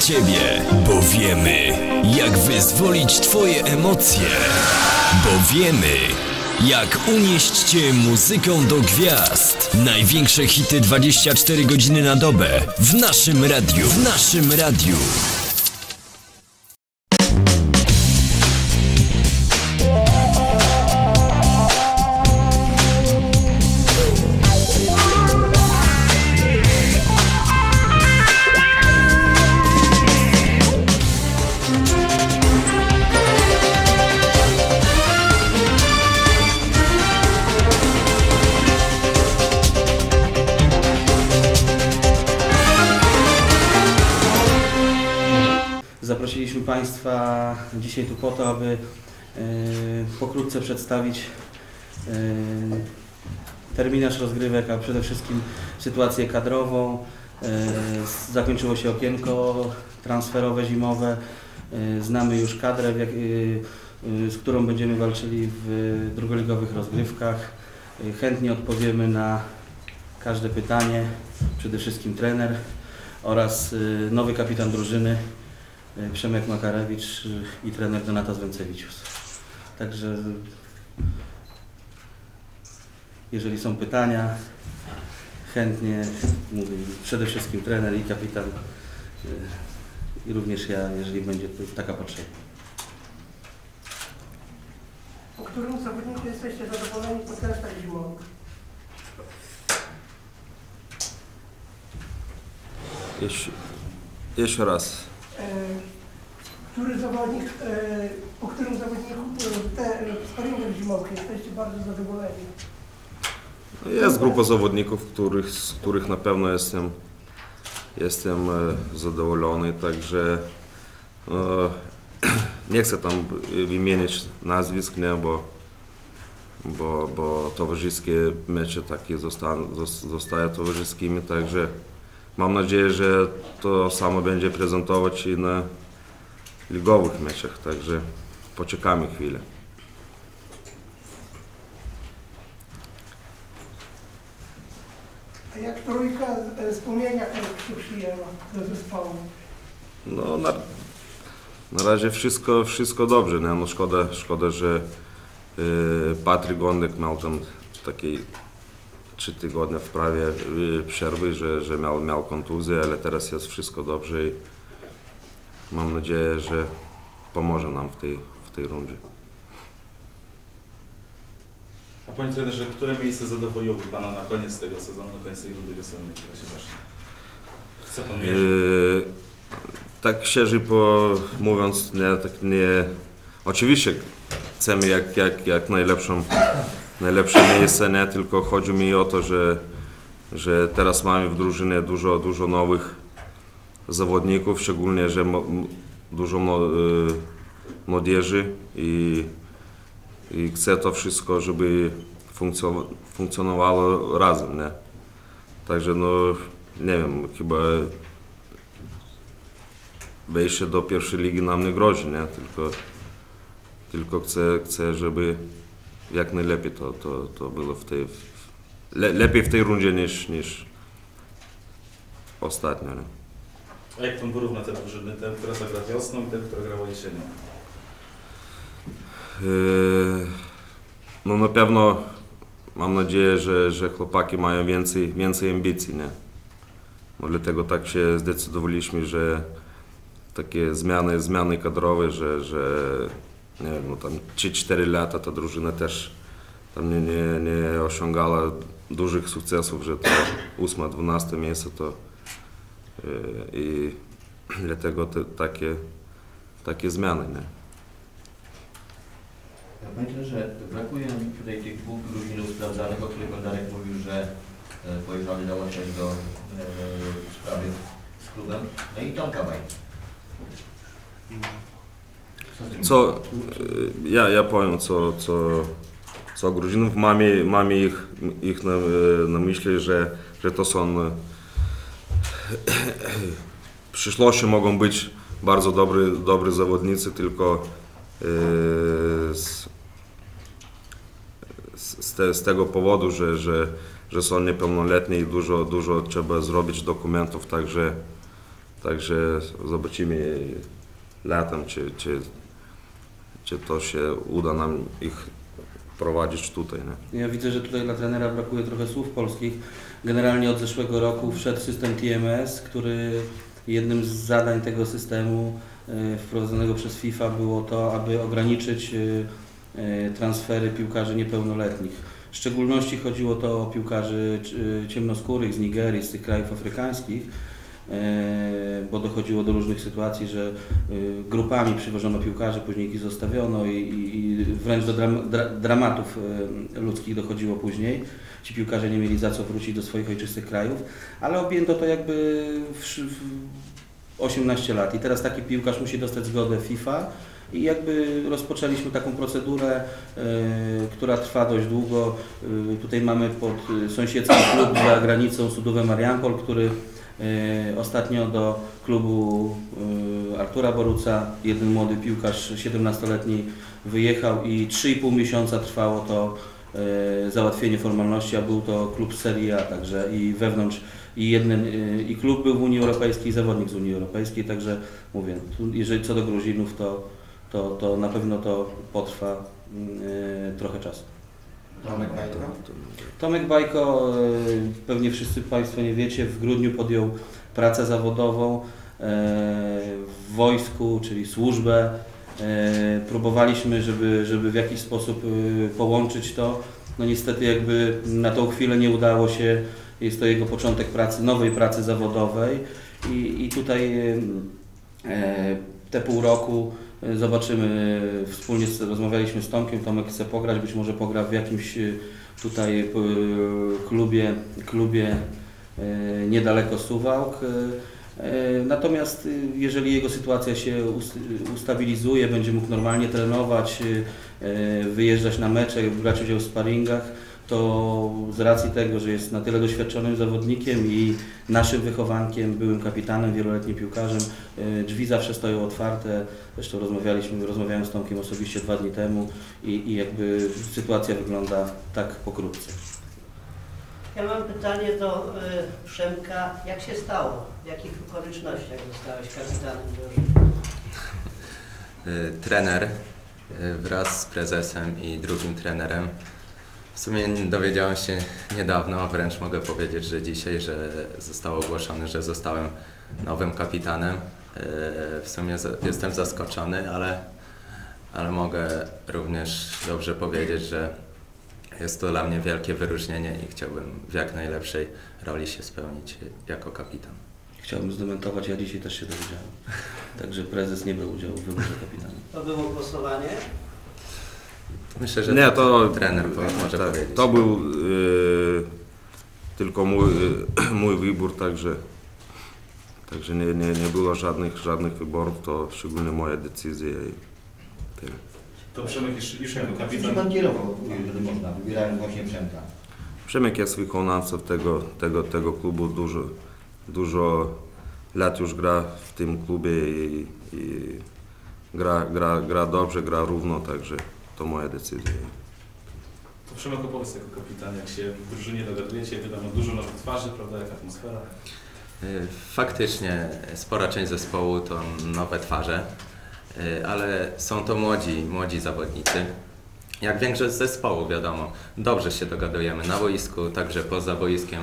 Ciebie, bo wiemy, jak wyzwolić Twoje emocje. Bo wiemy, jak unieść Cię muzyką do gwiazd. Największe hity 24 godziny na dobę w naszym radiu. W naszym radiu. Dzisiaj tu po to, aby e, pokrótce przedstawić e, terminarz rozgrywek, a przede wszystkim sytuację kadrową. E, Zakończyło się okienko transferowe zimowe. Znamy już kadrę, z którą będziemy walczyli w drugoligowych rozgrywkach. Chętnie odpowiemy na każde pytanie, przede wszystkim trener oraz nowy kapitan drużyny. E, Przemek Makarewicz e, i trener Donata Zwęcewicius. Także jeżeli są pytania, chętnie mówi przede wszystkim trener i kapitan e, i również ja, jeżeli będzie taka potrzeba. Po którym zawodniku jesteście zadowoleni po testach zimowych? Jeszcze, jeszcze raz. E, Który zawodnik, e, po którym zawodniku e, te, e, w sparingach zimowych jesteście bardzo zadowoleni? Jest grupa zawodników, których, z których na pewno jestem, jestem e, zadowolony, także e, nie chcę tam wymienić nazwisk, nie, bo, bo, bo towarzyskie mecze takie zostaną, zos- zostają towarzyskimi, także mam nadzieję, że to samo będzie prezentować i na ligowych meczach, także poczekamy chwilę. A jak trójka e, wspomnienia się przyjęła do zespołu? No, na, na razie wszystko, wszystko dobrze. Nie? No, szkoda, szkoda, że y, Patryk Gondek miał tam takie trzy tygodnie w prawie y, przerwy, że, że miał, miał kontuzję, ale teraz jest wszystko dobrze i mam nadzieję, że pomoże nam w tej, w tej rundzie. A panie trenerze, które miejsce zadowoliłoby Pana na koniec tego sezonu, na koniec tej rundy wiosennej, która się zacznie? Chce Pan? Yy, tak szczerze po, mówiąc, nie, tak nie. Oczywiście chcemy jak, jak, jak najlepszą, najlepsze miejsce, nie tylko chodzi mi o to, że, że teraz mamy w drużynie dużo, dużo nowych zawodników, szczególnie, że dużo y, młodzieży i, i chcę to wszystko, żeby funkcjo- funkcjonowało razem, nie? Także no, nie wiem, chyba wejście do pierwszej ligi nam nie grozi, nie? Tylko, tylko chcę, chcę, żeby jak najlepiej to, to, to było w tej, w, le, lepiej w tej rundzie niż, niż ostatnio, nie? A jak Pan porówna te drużyny, tę, która zagra wiosną i tę, która grała jesienią? Yy, No na pewno mam nadzieję, że, że chłopaki mają więcej, więcej ambicji, nie? No dlatego tak się zdecydowaliśmy, że takie zmiany, zmiany kadrowe, że, że nie wiem, no tam 3-4 lata ta drużyna też tam nie, nie, nie osiągała dużych sukcesów, że to 8-12 miejsce to yy, i dlatego te, takie, takie zmiany, nie? Ja myślę, że brakuje mi tutaj tych dwóch drużynów sprawdzanych, o których pan Darek mówił, że e, pojechali załatwiać do e, sprawy z klubem. No i Tomka Baj. Co y, ja, ja powiem, co, co, co Gruzinów. Mamy, mamy ich, ich na, na myśli, że, że to są w przyszłości mogą być bardzo dobry, dobry zawodnicy, tylko z, z, z te, z tego powodu, że, że, że są niepełnoletni i dużo, dużo trzeba zrobić dokumentów, także Także zobaczymy latem, czy, czy, czy to się uda nam ich prowadzić tutaj. Nie? Ja widzę, że tutaj dla trenera brakuje trochę słów polskich. Generalnie od zeszłego roku wszedł system TMS, który jednym z zadań tego systemu e, wprowadzonego przez FIFA było to, aby ograniczyć e, e, transfery piłkarzy niepełnoletnich. W szczególności chodziło to o piłkarzy ciemnoskórych z Nigerii, z tych krajów afrykańskich, bo dochodziło do różnych sytuacji, że e, grupami przywożono piłkarzy, później ich zostawiono i, i, wręcz do dram, dra, dramatów e, ludzkich dochodziło później. Ci piłkarze nie mieli za co wrócić do swoich ojczystych krajów, ale objęto to jakby w, w 18 lat i teraz taki piłkarz musi dostać zgodę FIFA i jakby rozpoczęliśmy taką procedurę, e, która trwa dość długo. E, tutaj mamy pod e, sąsiedzki klub za granicą Sudówę Mariampol, który e, ostatnio do klubu e, Artura Boruca, jeden młody piłkarz 17-letni wyjechał i 3,5 miesiąca trwało to e, załatwienie formalności, a był to klub Serie A, także i wewnątrz i jeden e, i klub był w Unii Europejskiej, i zawodnik z Unii Europejskiej, także mówię, jeżeli co do Gruzinów, to, to, to na pewno to potrwa mm, e, trochę czasu. Tomek Bajko? Tomek Bajko, pewnie wszyscy Państwo nie wiecie, w grudniu podjął pracę zawodową e, w wojsku, czyli służbę. E, Próbowaliśmy, żeby, żeby w jakiś sposób e, połączyć to. No niestety jakby na tą chwilę nie udało się. Jest to jego początek pracy, nowej pracy zawodowej i, i tutaj te pół roku zobaczymy, e, wspólnie z, rozmawialiśmy z Tomkiem, Tomek chce pograć, być może pogra w jakimś e, tutaj e, klubie, klubie niedaleko Suwałk. Natomiast jeżeli jego sytuacja się ust- ustabilizuje, będzie mógł normalnie trenować, wyjeżdżać na mecze, brać udział w sparingach, to z racji tego, że jest na tyle doświadczonym zawodnikiem i naszym wychowankiem, byłym kapitanem, wieloletnim piłkarzem, e, drzwi zawsze stoją otwarte. Zresztą rozmawialiśmy, rozmawiałem z Tomkiem osobiście dwa dni temu i, i jakby sytuacja wygląda tak pokrótce. Ja mam pytanie do y, Przemka. Jak się stało? W jakich okolicznościach zostałeś kapitanem drużyny? Y, trener wraz z prezesem i drugim trenerem. W sumie dowiedziałem się niedawno, wręcz mogę powiedzieć, że dzisiaj, że zostało ogłoszone, że zostałem nowym kapitanem. Y, W sumie jestem zaskoczony, ale, ale mogę również dobrze powiedzieć, że jest to dla mnie wielkie wyróżnienie i chciałbym w jak najlepszej roli się spełnić jako kapitan. Chciałbym zdementować, ja dzisiaj też się dowiedziałem. Także prezes nie brał udziału w wyborze kapitana. To było głosowanie. Myślę, że Nie, to trener może tak, powiedzieć. To był e, tylko mój, e, mój wybór, także, także nie, nie, nie było żadnych, żadnych wyborów, to szczególnie moja decyzja. I tyle. To Przemek już, już jako kapitan. pan kierował, jeżeli można, wybierając właśnie Przemka? Przemek jest wykonawcą tego, tego, tego klubu, dużo, dużo lat już gra w tym klubie i, i gra, gra, gra dobrze, gra równo, także to moja decyzja. To Przemek opowiedz jako kapitan, jak się w drużynie dogadujecie, wiadomo, dużo nowych twarzy, prawda, jak atmosfera. Y, Faktycznie spora część zespołu to nowe twarze, y, ale są to młodzi, młodzi zawodnicy. Jak większość zespołu, wiadomo, dobrze się dogadujemy na boisku, także poza boiskiem.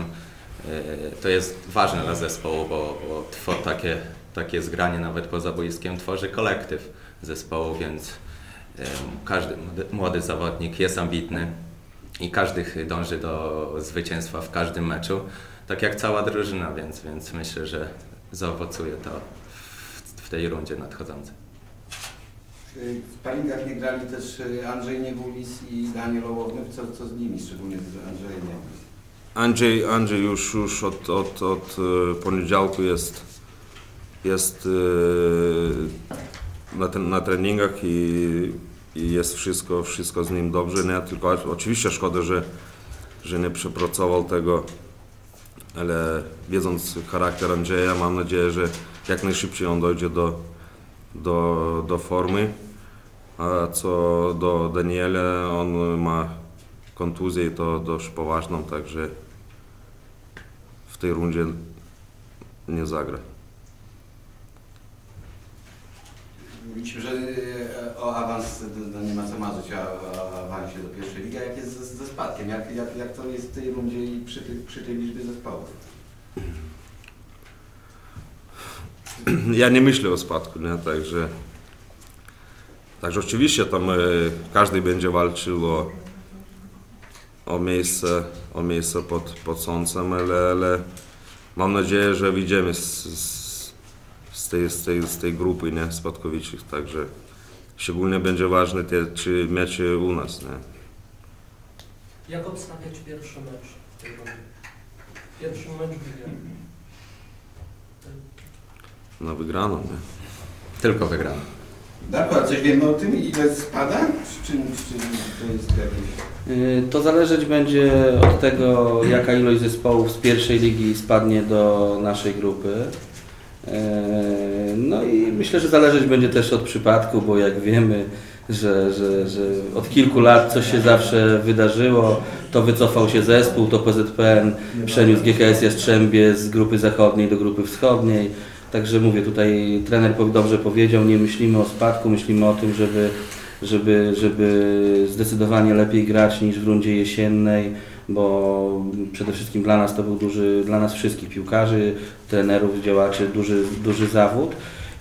Y, To jest ważne dla zespołu, bo, bo takie, takie zgranie nawet poza boiskiem tworzy kolektyw zespołu, więc każdy młody- zawodnik jest ambitny i każdy dąży do zwycięstwa w każdym meczu, tak jak cała drużyna, więc, więc myślę, że zaowocuje to w, w tej rundzie nadchodzącej. W sparingach nie grali też y, Andrzej Niegulis i Daniel Ołowny. Co, co z nimi, szczególnie z Andrzejem? Andrzej, Andrzej już, już od, od, od e, poniedziałku jest, jest e, na, ten, na treningach i, i jest wszystko, wszystko z nim dobrze. Nie? Tylko oczywiście szkoda, że, że nie przepracował tego, ale wiedząc charakter Andrzeja, mam nadzieję, że jak najszybciej on dojdzie do, do, do formy. A co do Daniela, on ma kontuzję i to dość poważną, także w tej rundzie nie zagra. mówiliśmy, że e, o awans no, nie ma co marzyć o, awansie do pierwszej ligi, a jak jest ze, ze spadkiem? Jak, jak, jak to jest w tej rundzie i przy, tej- przy tej liczbie zespołów? Ja nie myślę o spadku, nie? Także, także oczywiście tam e, każdy będzie walczył o, o miejsce, o miejsce pod, pod słońcem, ale, ale mam nadzieję, że wyjdziemy z, z, tej, z, tej, z tej grupy nie? spadkowiczych, także szczególnie będzie ważne te trzy mecze u nas. Nie? Jak obstawiać pierwszy mecz w tej rundzie? Pierwszy mecz wygrał. Na wygraną. Nie? Tylko. Darko, a coś wiemy o tym, ile spada? Czy, czy, czy to jest jakieś... Y, To zależeć będzie od tego, jaka ilość zespołów z pierwszej ligi spadnie do naszej grupy. Y, No i myślę, że zależeć będzie też od przypadku, bo jak wiemy, że, że, że od kilku lat coś się zawsze wydarzyło, to wycofał się zespół, to PZPN przeniósł GKS Jastrzębie z grupy zachodniej do grupy wschodniej. Także mówię, tutaj trener dobrze powiedział, nie myślimy o spadku, myślimy o tym, żeby, żeby, żeby zdecydowanie lepiej grać niż w rundzie jesiennej, bo przede wszystkim dla nas to był duży, dla nas wszystkich piłkarzy, trenerów, działaczy, duży, duży zawód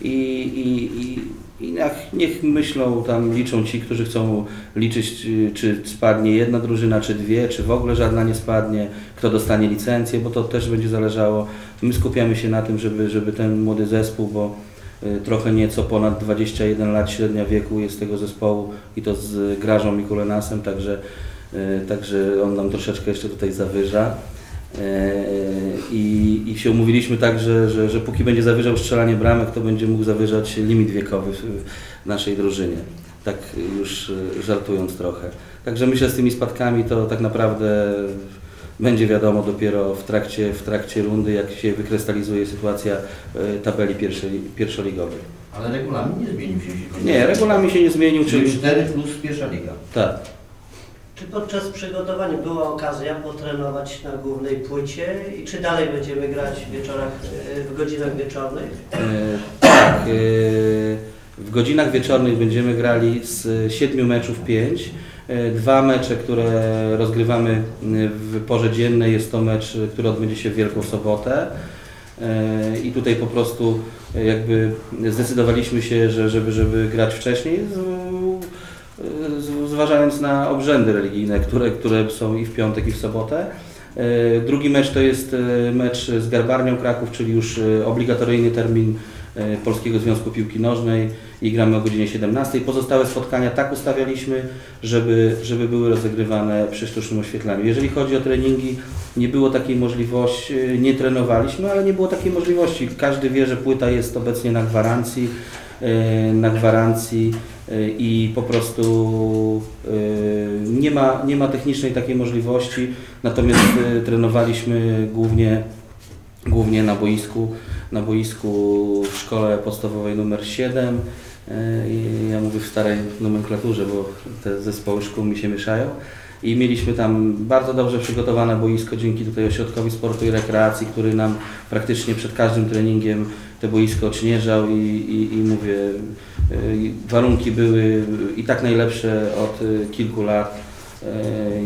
i, i, i, i niech, myślą tam, liczą ci, którzy chcą liczyć, czy, spadnie jedna drużyna, czy dwie, czy w ogóle żadna nie spadnie, kto dostanie licencję, bo to też będzie zależało. My skupiamy się na tym, żeby, żeby ten młody zespół, bo trochę nieco ponad 21 lat średnia wieku jest tego zespołu i to z Grażą Mikulenasem, także, y, także on nam troszeczkę jeszcze tutaj zawyża. Y, I, I się umówiliśmy tak, że, że, że póki będzie zawyżał strzelanie bramek, to będzie mógł zawyżać limit wiekowy w, naszej drużynie. Tak już y, żartując trochę. Także myślę, z tymi spadkami to tak naprawdę będzie wiadomo dopiero w trakcie, w trakcie rundy, jak się wykrystalizuje sytuacja e, tabeli pierwszoligowej. Ale regulamin nie zmienił się. Nie, regulamin się nie zmienił. Czyli, 4 plus pierwsza liga. Tak. Czy podczas przygotowań była okazja potrenować na głównej płycie i czy dalej będziemy grać w wieczorach, e, w godzinach wieczornych? E, tak. E, w godzinach wieczornych będziemy grali z 7 meczów 5. Dwa mecze, które rozgrywamy e, w porze dziennej, jest to mecz, e, który odbędzie się w Wielką Sobotę. E, I tutaj po prostu e, jakby zdecydowaliśmy się, że żeby, żeby grać wcześniej, zważając na obrzędy religijne, które, które są i w piątek, i w sobotę. E, Drugi mecz to jest e, mecz z Garbarnią Kraków, czyli już e, obligatoryjny termin e, Polskiego Związku Piłki Nożnej i gramy o godzinie 17. Pozostałe spotkania tak ustawialiśmy, żeby, żeby były rozegrywane przy sztucznym oświetleniu. Jeżeli chodzi o treningi, nie było takiej możliwości, e, nie trenowaliśmy, ale nie było takiej możliwości. Każdy wie, że płyta jest obecnie na gwarancji, e, na gwarancji e, i po prostu e, nie ma, nie ma technicznej takiej możliwości, natomiast e, trenowaliśmy głównie, głównie na boisku, na boisku w szkole podstawowej numer 7. E, Ja mówię w starej nomenklaturze, bo te zespoły szkół mi się mieszają. I mieliśmy tam bardzo dobrze przygotowane boisko dzięki tutaj ośrodkowi sportu i rekreacji, który nam praktycznie przed każdym treningiem te boisko odśnieżał i, i, i mówię, y, warunki były i tak najlepsze od y, kilku lat,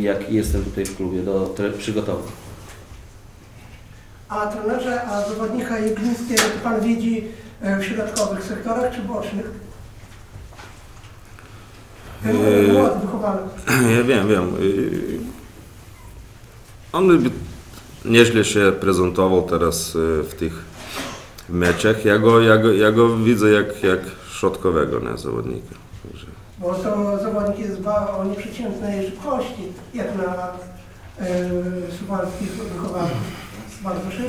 jak jestem tutaj w klubie do przygotowań. A trenerze, a zawodnika Jeglińskie Pan widzi e, w środkowych sektorach czy bocznych? Ten Eee. młody wychowany. Ja wiem, wiem. Y, On nieźle się prezentował teraz w tych meczach. Ja go, ja go, ja go widzę jak, jak środkowego nie, zawodnika. Także Bo to zawodnik jest ba- o nieprzeciętnej szybkości, jak na e, suwalskich wychowanych.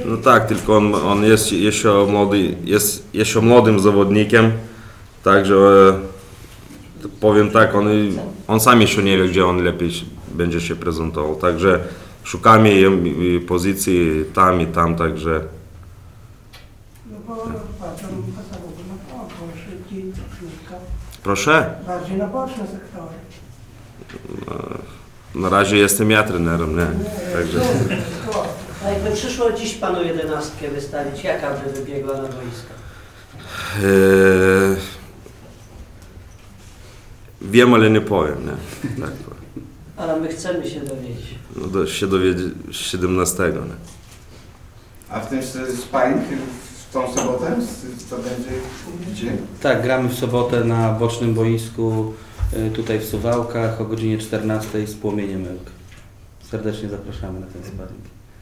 No tak, tylko on, on jest jeszcze młody, jest jeszcze młodym zawodnikiem, także e, powiem tak, on, on sam jeszcze nie wie, gdzie on lepiej będzie się prezentował, także szukamy pozycji tam i tam, także. Proszę, Bardziej na boczne sektory. na razie jestem ja trenerem, nie, także A jakby przyszło dziś Panu jedenastkę wystawić, jaka by wybiegła na boisko? e, wiem, ale nie powiem, nie? Tak, powiem. Ale my chcemy się dowiedzieć. no do, się dowiedzie 17, nie? A w tym s- sparring w tą sobotę to będzie gdzie? Tak, gramy w sobotę na bocznym boisku y, tutaj w Suwałkach o godzinie 14 z Płomieniem Ełk. Serdecznie zapraszamy na ten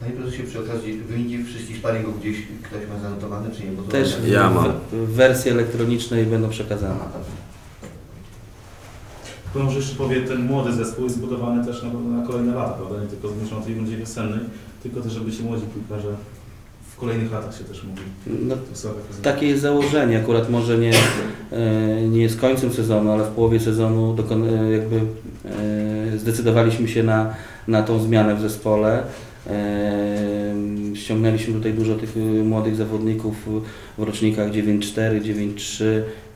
sparring. Panie prezesie, przy okazji wyniki wszystkich sparingów gdzieś ktoś ma zanotowane, czy nie? Bo to Też w, Ja mam. w wersji elektronicznej będą przekazane. Dobrze. To może jeszcze powiem, ten młody zespół jest zbudowany też na, na kolejne lata, prawda? Nie tylko zmierzony w tej rundzie wiosennej, tylko też, żeby ci młodzi piłkarze w kolejnych latach się też mogli No, takie jest założenie, akurat może nie, e, nie jest końcem sezonu, ale w połowie sezonu e, jakby e, zdecydowaliśmy się na, na tą zmianę w zespole. Ściągnęliśmy tutaj dużo tych e, młodych zawodników w rocznikach 9-4, 9-3,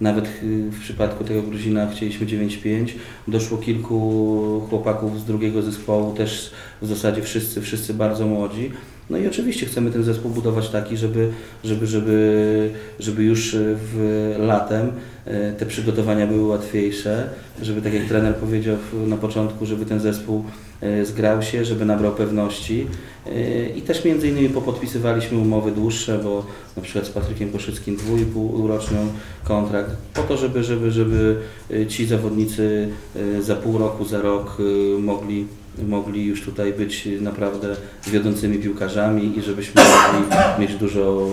nawet e, w przypadku tego Gruzina chcieliśmy 9-5. Doszło kilku chłopaków z drugiego zespołu, też w zasadzie wszyscy, wszyscy bardzo młodzi. No i oczywiście chcemy ten zespół budować taki, żeby, żeby, żeby, żeby już w latem e, te przygotowania były łatwiejsze, żeby tak jak trener powiedział na początku, żeby ten zespół e, zgrał się, żeby nabrał pewności. E, i też między innymi popodpisywaliśmy umowy dłuższe, bo na przykład z Patrykiem Koszyckim dwójpółroczną kontrakt, po to, żeby, żeby, żeby e, ci zawodnicy e, za pół roku, za rok e, mogli mogli już tutaj być naprawdę wiodącymi piłkarzami i żebyśmy mogli mieć dużo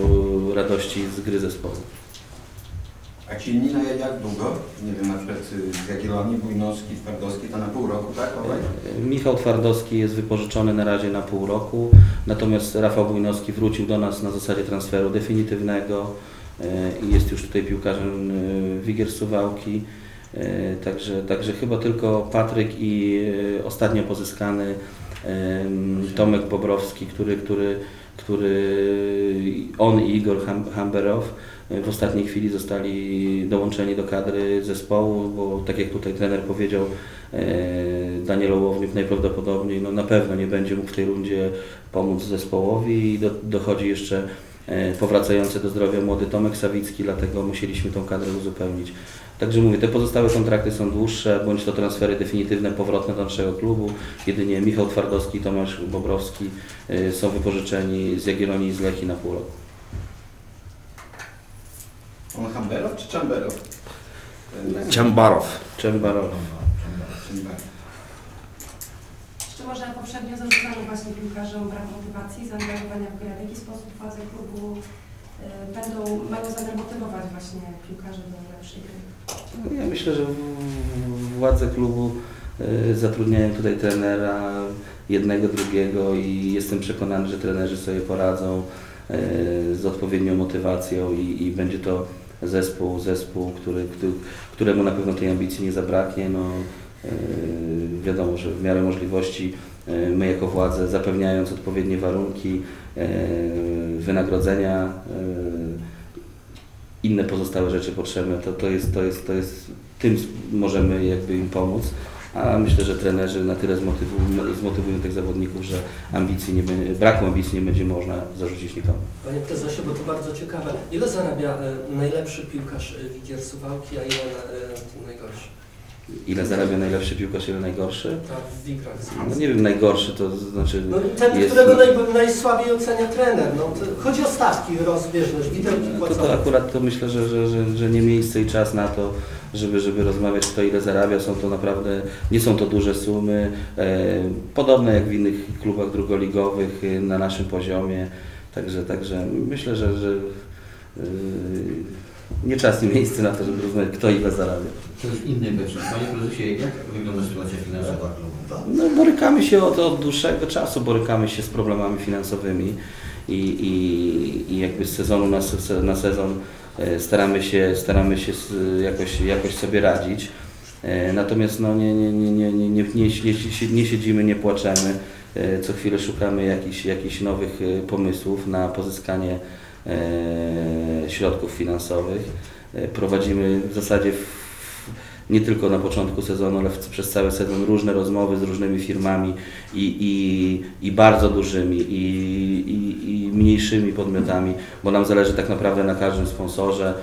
radości z gry zespołu. A ci inni na jak długo? Nie wiem, na przykład y, Jagiellonii, Bujnowski, Twardowski, to na pół roku, tak? Obaj? Michał Twardowski jest wypożyczony na razie na pół roku, natomiast Rafał Bujnowski wrócił do nas na zasadzie transferu definitywnego e, i jest już tutaj piłkarzem e, Wigier Suwałki. E, Także, także chyba tylko Patryk i e, ostatnio pozyskany Tomek Bobrowski, który, który, który on i Igor Ham- Hamberow e, w ostatniej chwili zostali dołączeni do kadry zespołu, bo tak jak tutaj trener powiedział, Daniel Ołowniuk najprawdopodobniej no na pewno nie będzie mógł w tej rundzie pomóc zespołowi i do, dochodzi jeszcze powracający do zdrowia młody Tomek Sawicki, dlatego musieliśmy tą kadrę uzupełnić. Także mówię, te pozostałe kontrakty są dłuższe, bądź to transfery definitywne, powrotne do naszego klubu. Jedynie Michał Twardowski i Tomasz Bobrowski y, są wypożyczeni z Jagiellonii i z Lechii na pół roku. On Hamberow czy Chamberow? Czembarow. Chamberow. Czy może poprzednio zarzucano właśnie piłkarzom brak motywacji, zaangażowania w grę? W jaki sposób władze klubu będą, mają zamiar motywować właśnie piłkarzy do lepszej gry? Ja myślę, że władze klubu y, zatrudniają tutaj trenera, jednego, drugiego i jestem przekonany, że trenerzy sobie poradzą y, z odpowiednią motywacją i, i będzie to zespół, zespół, który, który, któremu na pewno tej ambicji nie zabraknie. No, wiadomo, że w miarę możliwości my jako władze zapewniając odpowiednie warunki wynagrodzenia y, inne pozostałe rzeczy potrzebne, to, to, jest, to, jest, to jest, tym możemy jakby im pomóc, a myślę, że trenerzy na tyle zmotywują, zmotywują tych zawodników, że ambicji nie, będzie- braku ambicji nie będzie można zarzucić nikomu. Panie prezesie, bo to bardzo ciekawe. Ile zarabia e, najlepszy piłkarz e, Wigier Suwałki, a ile e, najgorszy? Ile zarabia najlepszy piłkarz, ile najgorszy? Tak, w. No nie wiem, najgorszy to znaczy... No ten, jest- którego naj, najsłabiej ocenia trener. No, to chodzi o stawki, rozbieżność, widełki No to, to akurat to myślę, że, że, że, że nie miejsce i czas na to, żeby, żeby rozmawiać kto ile zarabia. Są to naprawdę, nie są to duże sumy, e, podobne jak w innych klubach drugoligowych e, na naszym poziomie. Także, także myślę, że, że e, nie czas i miejsce na to, żeby rozmawiać kto ile zarabia. To jest inny kwestia. Panie prezesie, jak wygląda sytuacja finansowa klubu? No, borykamy się od, od dłuższego czasu, borykamy się z problemami finansowymi i, i, i jakby z sezonu na, se- na sezon e, staramy się, staramy się jakoś, jakoś sobie radzić. E, Natomiast no, nie, nie, nie, nie, nie, nie, nie, nie, nie siedzimy, nie płaczemy. E, Co chwilę szukamy jakichś, jakichś nowych e, pomysłów na pozyskanie e, środków finansowych. E, Prowadzimy w zasadzie nie tylko na początku sezonu, ale przez cały sezon różne rozmowy z różnymi firmami i, i, i bardzo dużymi i, i, i mniejszymi podmiotami, bo nam zależy tak naprawdę na każdym sponsorze